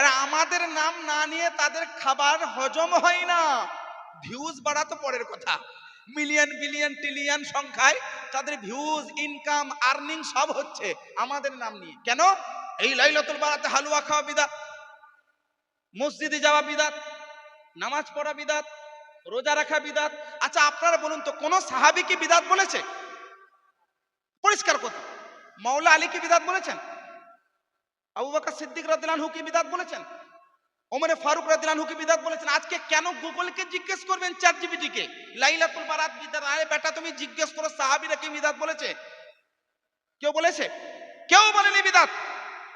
আর আমাদের নাম না নিয়ে তাদের খাবার হজম হয় না। ভিউজ বাড়া তো পরের কথা। মিলিয়ন বিলিয়ন ট্রিলিয়ন সংখ্যায় তাদের ভিউজ ইনকাম আর্নিং সব হচ্ছে আমাদের নাম নিয়ে। কেন? এই লাইলাতুল বারাতে হালুয়া খাওয়া বিদাত, মসজিদে যাওয়া বিদাত, নামাজ পড়া বিদাত, রোজা রাখা বিদাত। আচ্ছা আপনারা বলুন তো, কোন সাহাবি কি বিদাত বলেছে? পরিষ্কার কথা। মাওলা আলী কি বিদাত বলেছেন? আবু বকর সিদ্দিক রাদিয়াল্লাহু কি বিদাত বলেছেন? ওমরে ফারুক রাদিয়াল্লাহু কি বিদাত বলেছেন? আজকে কেন গুগলকে জিজ্ঞেস করবেন চ্যাট জিপিটিকে লাইলাতুল বারাত বিদাত, আরে বেটা তুমি জিজ্ঞেস করো, সাহাবীরা কি বিদাত বলেছে? কেউ বলেছে? কেউ বলেনি বিদাত।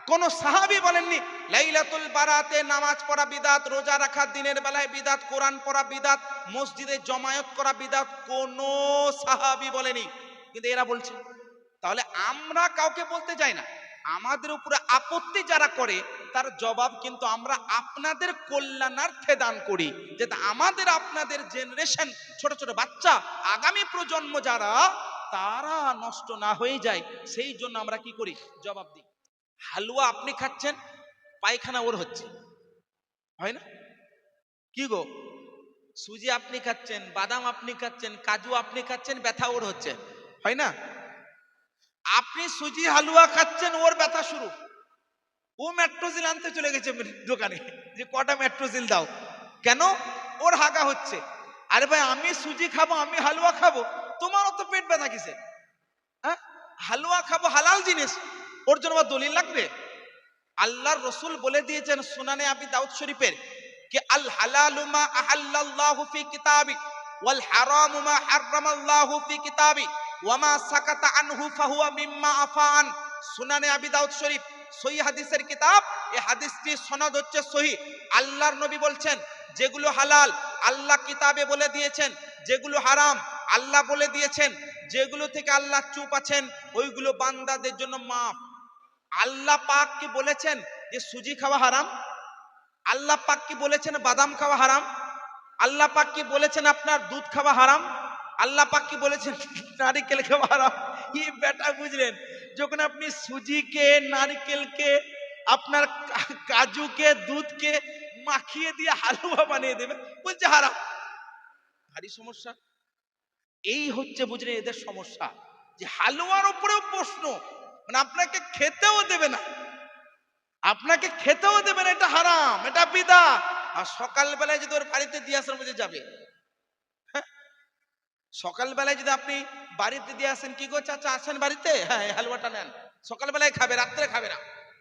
কোন সাহাবী বলেননি, লাইলাতুল বারাতে নামাজ পড়া বিদাত, রোজা রাখা, দিনের বেলায় বিদাত, কোরআন পড়া বিদাত, মসজিদে জমায়েত করা বিদাত কোন সাহাবী বলেনি। কিন্তু এরা বলছে। তাহলে আমরা কাউকে বলতে যাই না। আমাদের উপরে আপত্তি যারা করে, তার জবাব কিন্তু আমরা আপনাদের কল্যাণার্থে দান করি। যাতে আমাদের, আপনাদের জেনারেশন ছোট ছোট বাচ্চা, আগামী প্রজন্ম যারা, তারা নষ্ট না হয়ে যায়। সেই জন্য আমরা কি করি? জবাব দিই। হালুয়া আপনি খাচ্ছেন, পায়খানা ওর হচ্ছে। হয় না? কি গো? সুজি আপনি খাচ্ছেন, বাদাম আপনি খাচ্ছেন, কাজু আপনি খাচ্ছেন, ব্যথা ওর হচ্ছে। হয় না? আপনি সুজি হালুয়া খাচ্ছেন, ওর ব্যথা শুরু। ও মেট্রোজিল আনতে চলে গেছে দোকানে, যে কটা মেট্রোজিল দাও। কেন? ওর হাগা হচ্ছে। আরে ভাই, আমি সুজি খাব, আমি হালুয়া খাব, তোমারও তো পেট ব্যথা কিসে? হ্যাঁ? হালুয়া খাব হালাল জিনিস, ওর জন্য আমার দলিল লাগবে? আল্লাহর রসুল বলে দিয়েছেন সুনানে আবি দাউদ শরীফের কি, আল হালালু মা আহাল্লাল্লাহু ফি কিতাবি ওয়াল হারামু মা হাররামাল্লাহু ফি কিতাবি ওয়ামা সাকাতা আনহু ফাহুয়া মিম্মা আফান সুনানে আবি দাউদ শরীফ, সহি হাদিসের কিতাব। এই হাদিসটি সনদ হচ্ছে সহি। আল্লাহর নবী বলছেন, যেগুলো হালাল, আল্লাহ কিতাবে বলে দিয়েছেন। যেগুলো হারাম, আল্লাহ বলে দিয়েছেন। যেগুলো থেকে আল্লাহ চুপ আছেন, ওইগুলো বান্দাদের জন্য মাফ। আল্লাহ পাক কি বলেছেন যে সুজি খাওয়া হারাম? আল্লাহ পাক কি বলেছেন বাদাম খাওয়া হারাম? আল্লাহ পাক কি বলেছেন আপনার দুধ খাওয়া হারাম? আল্লাহ পাক কি বলেছেন? নারিকেল খাওয়া হারাম এই বেটা বুঝলেন, যখন আপনি সুজিকে, নারকেলকে, আপনার কাজুকে, দুধকে মাখিয়ে দিয়ে হালুয়া বানিয়ে দেবে বলছে হারাম। ভারী সমস্যা। এই হচ্ছে বুঝলেন এদের সমস্যা, যে হালুয়ার উপরেও প্রশ্ন মানে আপনাকে খেতেও দেবে না। আপনাকে খেতেও দেবে না, এটা হারাম, এটা বিদা। আর সকালবেলায় যদি ওর বাড়িতে দিয়ে আসার মধ্যে যাবে? সকালবেলায় যদি আপনি বাড়িতে দিয়ে আসেন, কি গো চাচা, আসেন বাড়িতে? হ্যাঁ হালুয়াটা নেন। সকালবেলায় খাবে, রাত্রে খাবে না।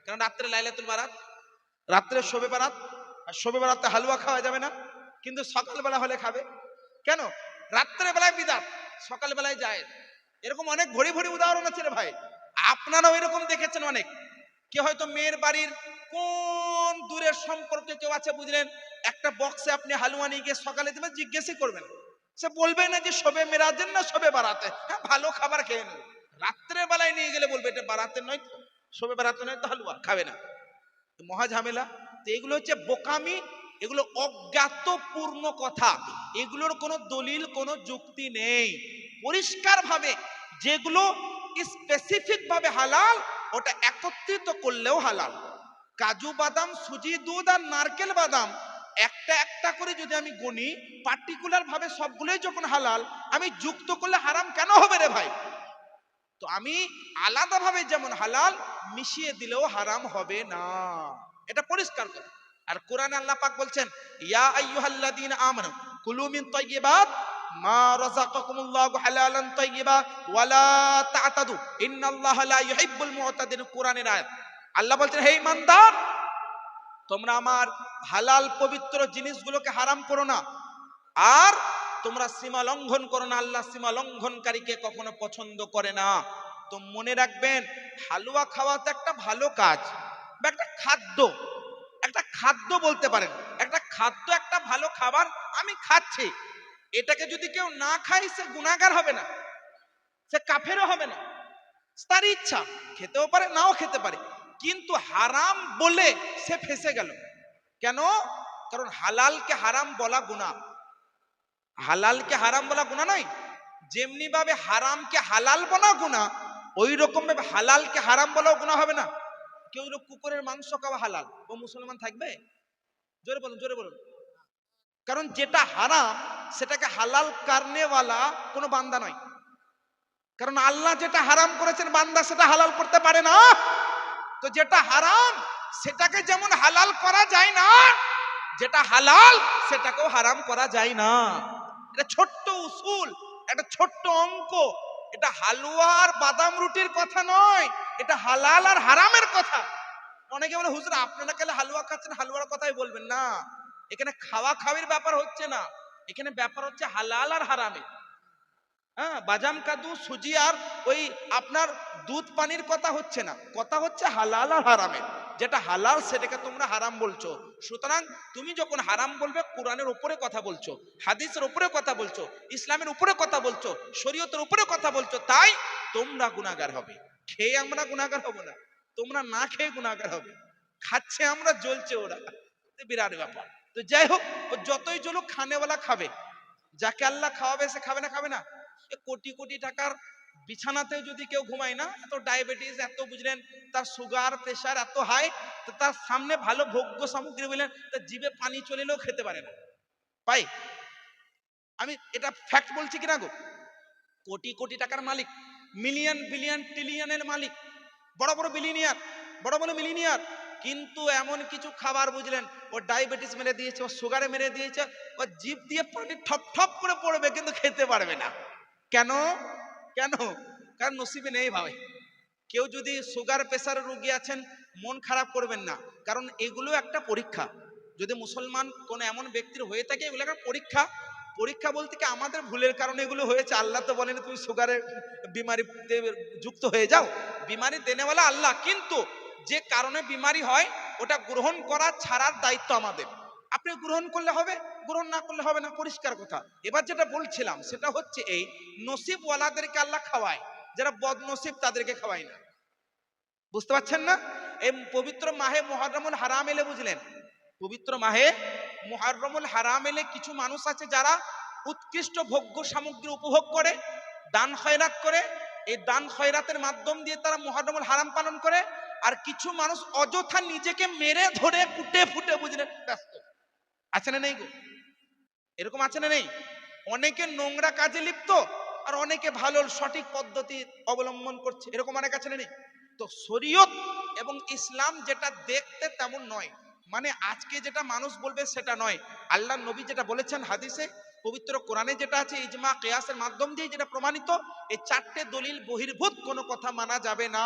কারণ রাত্রে লাইলাতুল বারাত, রাত্রে শোবে বারাত, আর শোবে বারাতে হালুয়া খাওয়া যাবে না। কিন্তু সকালবেলা হলে খাবে। কেন? রাত্রে বেলায় বিদাত, সকালবেলায় যায় এরকম অনেক ভরি ভরি উদাহরণ আছে রে ভাই। আপনারাও এরকম দেখেছেন অনেক। কে হয়তো মেয়ের বাড়ির কোন দূরের সম্পর্কে কেউ আছে বুঝলেন? একটা বক্সে আপনি হালুয়া নিয়ে গিয়ে সকালে দেবেন জিজ্ঞেসই করবেন। সে বলবে না যে সবে মেরাজেন না সবে বারাতে। হ্যাঁ ভালো খাবার খেয়ে নেবে। রাত্রে বেলায় নিয়ে গেলে বলবে, এটা বারাতে নয় তো। সবে বারাতে নয় তো হালুয়া, খাবে না। মহা ঝামেলা। তো এগুলো হচ্ছে বোকামি, এগুলো অজ্ঞাতপূর্ণ কথা। এগুলোর কোনো দলিল, কোনো যুক্তি নেই। পরিষ্কার ভাবে যেগুলো স্পেসিফিক ভাবে হালাল, ওটা একত্রিত করলেও হালাল। কাজু বাদাম, সুজি দুধ আর নারকেল বাদাম একটা একটা করে যদি আমি গণি পার্টিকুলার ভাবে সবগুলোই যখন হালাল, আমি যুক্ত করলে হারাম কেন হবে রে ভাই? তো আমি আলাদাভাবে যেমন হালাল, মিশিয়ে দিলেও হারাম হবে না। এটা পরিষ্কার করে আর কোরআনে আল্লাহ পাক বলছেন, ইয়া আইয়ুহাল্লাযীনা আমানু, কুলু মিন তাইয়্যিবাত মা রাযাকাকুমুল্লাহু হালালান তাইয়্যিবা ওয়ালা তা'তাদু, ইন্নাল্লাহা লা ইউহিব্বুল মু'তাদিন কোরআনের আয়াত। আল্লাহ বলছেন, হে ইমানদার তোমরা আমার হালাল পবিত্র জিনিসগুলোকে হারাম করো না। আর তোমরা সীমা লঙ্ঘন করো না, আল্লাহ সীমা লঙ্ঘনকারীকে কখনো পছন্দ করে না। তো মনে রাখবেন, হালুয়া খাওয়া তো একটা ভালো কাজ বা একটা খাদ্য একটা খাদ্য বলতে পারেন, একটা খাদ্য একটা ভালো খাবার আমি খাচ্ছি। এটাকে যদি কেউ না খায়, সে গুণাগার হবে না, সে কাফেরও হবে না। তার ইচ্ছা, খেতেও পারে, নাও খেতে পারে। কিন্তু হারাম বলে সে ফেসে গেল। কেন? কারণ হালালকে হারাম বলা গুণা হালালকে হারাম বলা গুণা নয়। যেমনি ভাবে হারামকে হালাল বলা গুণা ওই রকম ভাবে হালালকে হারাম বলাও গুণা হবে না। কেউ যদি কুকুরের মাংস খাওয়া হালাল, ও মুসলমান থাকবে? জোরে বলুন জোরে বলুন। কারণ যেটা হারাম, সেটাকে হালাল কারণেওয়ালা কোনো বান্দা নয়। কারণ আল্লাহ যেটা হারাম করেছেন, বান্দা সেটা হালাল করতে পারে না। তো যেটা হারাম, সেটাকে যেমন হালাল করা যায় না, যেটা হালাল, সেটাকেও হারাম করা যায় না। এটা ছোট্ট উসুল, একটা ছোট্ট অঙ্ক। এটা হালুয়া আর বাদাম রুটির কথা নয়, এটা হালাল আর হারামের কথা। অনেকে বলে, হুজুর আপনারা কেন হালুয়া খাচ্ছেন, হালুয়ার কথাই বলবেন। না, এখানে খাওয়া খাওয়ির ব্যাপার হচ্ছে না, এখানে ব্যাপার হচ্ছে হালাল আর হারামের। হ্যাঁ বাজাম কাদু, সুজি আর ওই আপনার দুধ পানির কথা হচ্ছে না। কথা হচ্ছে হালাল আর হারামের। যেটা হালাল সেটাকে তোমরা হারাম বলছো। সুতরাং তুমি যখন হারাম বলবে, কোরআনের উপরে কথা বলছো, হাদিসের উপরে কথা বলছো, ইসলামের উপরে কথা বলছো, শরীয়তের উপরে কথা বলছো, তাই তোমরা গুণাগার হবে। খেয়ে আমরা গুণাগার হব না। তোমরা না খেয়ে গুণাগার হবে। খাচ্ছে আমরা, জ্বলছে ওরা। বিরাট ব্যাপার। তো যাই হোক যতই চলুক খানেওয়ালা খাবে। যাকে আল্লাহ খাওয়াবে, সে খাবে না খাবে না। কোটি কোটি টাকার বিছানাতে যদি কেউ ঘুমায় না, এত ডায়াবেটিস এত বুঝলেন, তার সুগার প্রেশার এত হাই তো তার সামনে ভালো ভোগ্য সামগ্রী বললেন তার জিভে পানি চলিলেও খেতে পারে না। পাই আমি এটা ফ্যাক্ট বলছি কিনা গো? কোটি কোটি টাকার মালিক মিলিয়ন বিলিয়ন ট্রিলিয়নের মালিক, বড় বড় বিলিনিয়ার বড় বড় মিলিনিয়ার কিন্তু এমন কিছু খাবার বুঝলেন, ও ডায়াবেটিস মেরে দিয়েছে, ও সুগারে মেরে দিয়েছে, ও জিভ দিয়ে পানি ঠপ ঠপ করে পড়বে, কিন্তু খেতে পারবে না। কেন? কেন? কারণ নসিবে নেই ভাবে। কেউ যদি সুগার প্রেসার রুগী আছেন, মন খারাপ করবেন না। কারণ এগুলো একটা পরীক্ষা। যদি মুসলমান কোন এমন ব্যক্তির হয়ে থাকে, এগুলো একটা পরীক্ষা। পরীক্ষা বলতে কি আমাদের ভুলের কারণে এগুলো হয়েছে? আল্লাহ তো বলেন তুমি সুগারের বিমারিতে যুক্ত হয়ে যাও। বিমারি দেনেওয়ালা আল্লাহ। কিন্তু যে কারণে বিমারি হয়, ওটা গ্রহণ করা ছাড়ার দায়িত্ব আমাদের। আপনি গ্রহণ করলে হবে, গ্রহণ না করলে হবে না, পরিষ্কার কথা। এবার যেটা বলছিলাম, সেটা হচ্ছে এই, নসিবওয়ালাদেরকে আল্লাহ খাওয়ায়, যারা বদনসিব তাদেরকে খাওয়ায় না। বুঝতে পারছেন না? এই পবিত্র মাহে মহরমুল হারাম এলে বুঝলেন। পবিত্র মাহে মহরমুল হারাম এলে কিছু মানুষ আছে যারা উৎকৃষ্ট ভোগ্য সামগ্রী উপভোগ করে, দান খয়রাত করে, এই দান খয়রাতের মাধ্যম দিয়ে তারা মহরমুল হারাম পালন করে, আর কিছু মানুষ অযথা নিজেকে মেরে ধরে কুটে ফুটে বুঝলেন, ব্যস্ত। আছে না নেই গো? এরকম আছে না নেই? অনেকে নোংরা কাজে লিপ্ত, আর অনেকে ভালো সঠিক পদ্ধতি অবলম্বন করছে। এরকম অনেক আছে না নেই? তো শরীয়ত এবং ইসলাম যেটা দেখতে তেমন নয়। মানে আজকে যেটা মানুষ বলবে সেটা নয়। আল্লাহ নবী যেটা বলেছেন হাদিসে, পবিত্র কোরআনে যেটা আছে, ইজমা কেয়াসের মাধ্যম দিয়ে যেটা প্রমাণিত, এই চারটে দলিল বহির্ভূত, কোনো কথা মানা যাবে না।